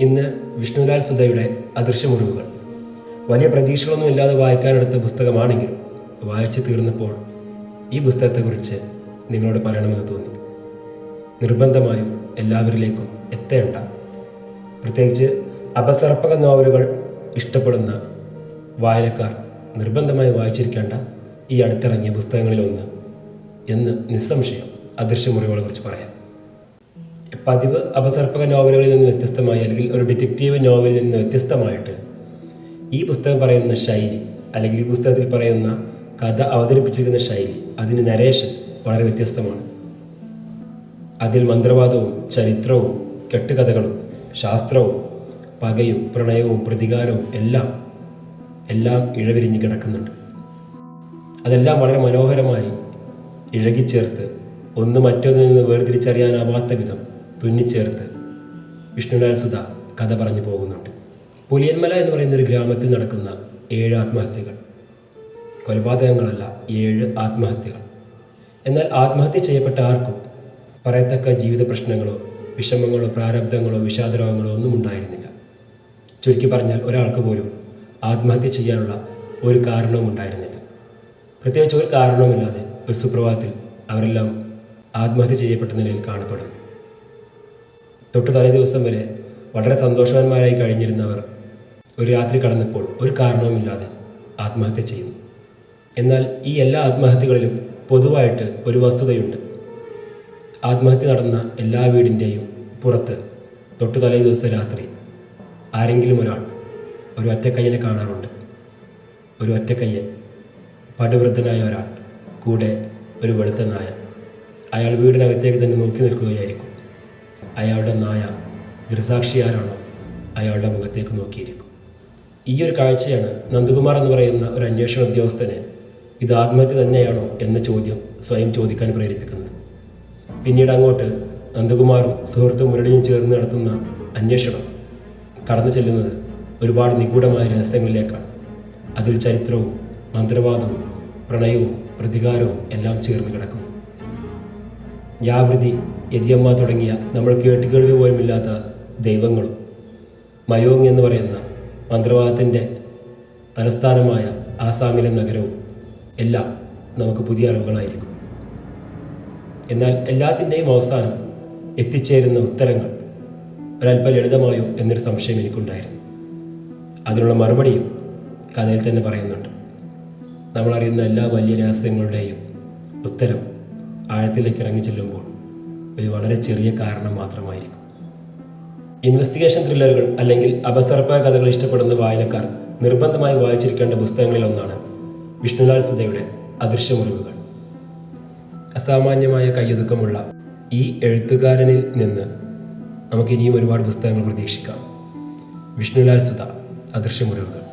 ഇന്ന് വിഷ്ണുലാൽ സുധയുടെ അദൃശ്യമുറിവുകൾ. വലിയ പ്രതീക്ഷകളൊന്നും ഇല്ലാതെ വായിക്കാനെടുത്ത പുസ്തകമാണെങ്കിലും വായിച്ചു തീർന്നപ്പോൾ ഈ പുസ്തകത്തെക്കുറിച്ച് നിങ്ങളോട് പറയണമെന്ന് തോന്നി. നിർബന്ധമായും എല്ലാവരിലേക്കും എത്തേണ്ട. പ്രത്യേകിച്ച് അപസർപ്പക നോവലുകൾ ഇഷ്ടപ്പെടുന്ന വായനക്കാർ നിർബന്ധമായി വായിച്ചിരിക്കേണ്ട ഈ അടുത്തിറങ്ങിയ പുസ്തകങ്ങളിലൊന്ന് എന്ന് നിസ്സംശയം അദൃശ്യമുറിവുകളെ കുറിച്ച് പറയാം. പതിവ് അപസർപ്പക നോവലുകളിൽ നിന്ന് വ്യത്യസ്തമായി അല്ലെങ്കിൽ ഒരു ഡിറ്റക്റ്റീവ് നോവലിൽ നിന്ന് വ്യത്യസ്തമായിട്ട് ഈ പുസ്തകം പറയുന്ന ശൈലി അല്ലെങ്കിൽ ഈ പുസ്തകത്തിൽ പറയുന്ന കഥ അവതരിപ്പിച്ചിരിക്കുന്ന ശൈലി അതിന് നരേഷൻ വളരെ വ്യത്യസ്തമാണ്. അതിൽ മന്ത്രവാദവും ചരിത്രവും കെട്ടുകഥകളും ശാസ്ത്രവും പകയും പ്രണയവും പ്രതികാരവും എല്ലാം എല്ലാം ഇഴവിരിഞ്ഞ് കിടക്കുന്നുണ്ട്. അതെല്ലാം വളരെ മനോഹരമായി ഇഴകിച്ചേർത്ത് ഒന്ന് മറ്റൊന്നിൽ നിന്ന് വേർതിരിച്ചറിയാനാവാത്ത വിധം തുന്നിച്ചേർത്ത് വിഷ്ണുലാൽ സുധ കഥ പറഞ്ഞു പോകുന്നുണ്ട്. പുലിയന്മല എന്ന് പറയുന്ന ഒരു ഗ്രാമത്തിൽ നടക്കുന്ന ഏഴ് ആത്മഹത്യകൾ. കൊലപാതകങ്ങളല്ല ഏഴ് ആത്മഹത്യകൾ. എന്നാൽ ആത്മഹത്യ ചെയ്യപ്പെട്ട ആർക്കും പറയത്തക്ക ജീവിത പ്രശ്നങ്ങളോ വിഷമങ്ങളോ പ്രാരബ്ധങ്ങളോ വിഷാദരോഗങ്ങളോ ഒന്നും ഉണ്ടായിരുന്നില്ല. ചുരുക്കി പറഞ്ഞാൽ ഒരാൾക്ക് പോലും ആത്മഹത്യ ചെയ്യാനുള്ള ഒരു കാരണവും ഉണ്ടായിരുന്നില്ല. പ്രത്യേകിച്ച് ഒരു കാരണവുമില്ലാതെ ഒരു സുപ്രഭാതത്തിൽ അവരെല്ലാം ആത്മഹത്യ ചെയ്യപ്പെട്ട നിലയിൽ കാണപ്പെടുന്നു. തൊട്ടു തലേ ദിവസം വരെ വളരെ സന്തോഷവാന്മാരായി കഴിഞ്ഞിരുന്നവർ ഒരു രാത്രി കടന്നപ്പോൾ ഒരു കാരണവുമില്ലാതെ ആത്മഹത്യ ചെയ്യുന്നു. എന്നാൽ ഈ എല്ലാ ആത്മഹത്യകളിലും പൊതുവായിട്ട് ഒരു വസ്തുതയുണ്ട്. ആത്മഹത്യ നടന്ന എല്ലാ വീടിന്റെയും പുറത്ത് തൊട്ടു തലേ ദിവസം രാത്രി ആരെങ്കിലും ഒരാൾ ഒരു ഒറ്റക്കയ്യനെ കാണാറുണ്ട്. ഒരു ഒറ്റക്കയ്യൻ പടുവൃദ്ധനായ ഒരാൾ കൂടെ ഒരു വെളുത്ത നായ. അയാൾ വീടിനകത്തേക്ക് തന്നെ നോക്കി നിൽക്കുകയായിരിക്കും. അയാളുടെ നായ ദൃസാക്ഷിയാരാണോ അയാളുടെ മുഖത്തേക്ക് നോക്കിയിരിക്കും. ഈ ഒരു കാഴ്ചയാണ് നന്ദകുമാർ എന്ന് പറയുന്ന ഒരു അന്വേഷണ ഉദ്യോഗസ്ഥനെ ഇത് ആത്മഹത്യ തന്നെയാണോ എന്ന ചോദ്യം സ്വയം ചോദിക്കാൻ പ്രേരിപ്പിക്കുന്നത്. പിന്നീട് അങ്ങോട്ട് നന്ദകുമാറും സുഹൃത്തും മുരളിയും ചേർന്ന് നടത്തുന്ന അന്വേഷണം കടന്നു ചെല്ലുന്നത് ഒരുപാട് നിഗൂഢമായ രഹസ്യങ്ങളിലേക്കാണ്. അതിൽ ചരിത്രവും മന്ത്രവാദവും പ്രണയവും പ്രതികാരവും എല്ലാം ചേർന്ന് കിടക്കുന്നു. യാവൃതി യതിയമ്മ തുടങ്ങിയ നമ്മൾ കേട്ടുകേൾവി പോലുമില്ലാത്ത ദൈവങ്ങളും. മയോങ് എന്ന് പറയുന്ന മന്ത്രവാദത്തിന്റെ തലസ്ഥാനമായ ആസാമിലെ നഗരവും എല്ലാം നമുക്ക് പുതിയ അറിവുകളായിരിക്കും. എന്നാൽ എല്ലാത്തിന്റെയും അവസാനം എത്തിച്ചേരുന്ന ഉത്തരങ്ങൾ ഒരല്പം ലളിതമായോ എന്നൊരു സംശയം എനിക്കുണ്ടായിരുന്നു. അതിനുള്ള മറുപടിയും കഥയിൽ തന്നെ പറയുന്നുണ്ട്. നമ്മളറിയുന്ന എല്ലാ വലിയ രഹസ്യങ്ങളുടെയും ഉത്തരം ആഴത്തിലേക്ക് ഇറങ്ങി ചെല്ലുമ്പോൾ ഒരു വളരെ ചെറിയ കാരണം മാത്രമായിരിക്കും. ഇൻവെസ്റ്റിഗേഷൻ ത്രില്ലറുകൾ അല്ലെങ്കിൽ അപസർപ്പ കഥകൾ ഇഷ്ടപ്പെടുന്ന വായനക്കാർ നിർബന്ധമായി വായിച്ചിരിക്കേണ്ട പുസ്തകങ്ങളിൽ ഒന്നാണ് വിഷ്ണുലാൽ സുധയുടെ അദൃശ്യമുറിവുകൾ. അസാമാന്യമായ കയ്യൊതുക്കമുള്ള ഈ എഴുത്തുകാരനിൽ നിന്ന് നമുക്ക് ഇനിയും ഒരുപാട് പുസ്തകങ്ങൾ പ്രതീക്ഷിക്കാം. വിഷ്ണുലാൽ സുധ അദൃശ്യമുറിവുകൾ.